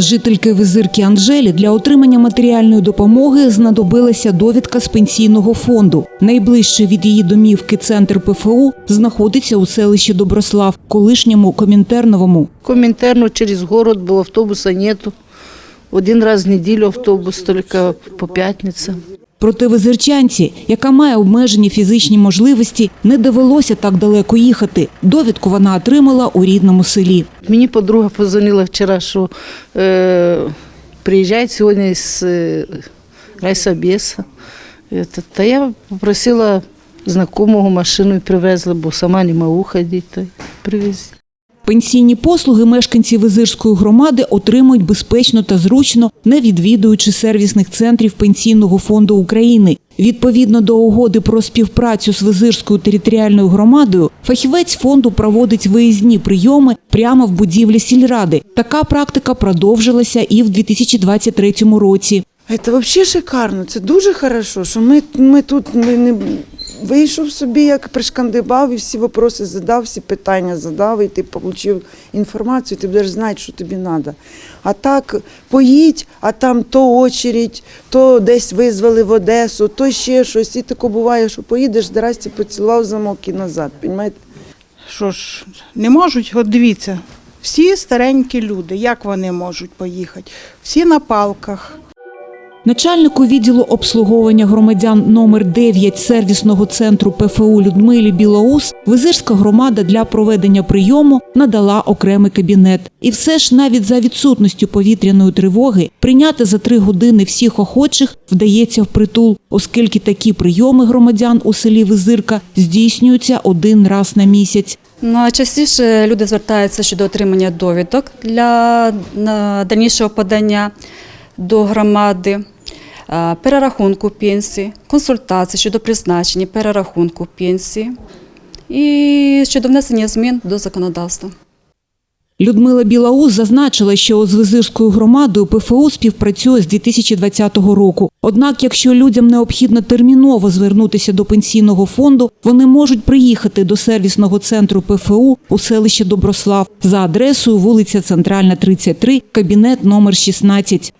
Жительки визирки Анжелі для отримання матеріальної допомоги знадобилася довідка з пенсійного фонду. Найближчий від її домівки центр ПФУ знаходиться у селищі Доброслав, колишньому Комінтерновому. Комінтерно через город, бо автобуса нету. Один раз в неділю автобус, тільки по п'ятницям. Проте визирчанці, яка має обмежені фізичні можливості, не довелося так далеко їхати. Довідку вона отримала у рідному селі. Мені подруга позвонила вчора, що е, приїжджають сьогодні з е, райсобєса. Та я попросила знайомого машину і привезли, бо сама не можу ходити. Привезли. Пенсійні послуги мешканці Визирської громади отримують безпечно та зручно, не відвідуючи сервісних центрів Пенсійного фонду України. Відповідно до угоди про співпрацю з Визирською територіальною громадою, фахівець фонду проводить виїзні прийоми прямо в будівлі сільради. Така практика продовжилася і в 2023 році. Це взагалі шикарно, це дуже хорошо, що ми, ми тут ми не вийшов собі, як пришкандибав, і всі питання задав, всі питання задав, і ти отримав інформацію, ти будеш знати, що тобі треба. А так поїдь, а там то очередь, то десь визвали в Одесу, то ще щось. І таке буває, що поїдеш, здрасте, поцілував замок і назад. Понімаєте? Що ж, не можуть, от дивіться, всі старенькі люди, як вони можуть поїхати? Всі на палках. Начальнику відділу обслуговування громадян номер 9 сервісного центру ПФУ Людмилі Білоус Визирська громада для проведення прийому надала окремий кабінет. І все ж навіть за відсутністю повітряної тривоги прийняти за три години всіх охочих вдається впритул, оскільки такі прийоми громадян у селі Визирка здійснюються один раз на місяць. Найчастіше люди звертаються щодо отримання довідок для дальнішого подання до громади, перерахунку пенсії, консультації щодо призначення перерахунку пенсії і щодо внесення змін до законодавства. Людмила Білаус зазначила, що з Визирською громадою ПФУ співпрацює з 2020 року. Однак, якщо людям необхідно терміново звернутися до пенсійного фонду, вони можуть приїхати до сервісного центру ПФУ у селище Доброслав за адресою вулиця Центральна, 33, кабінет номер 16.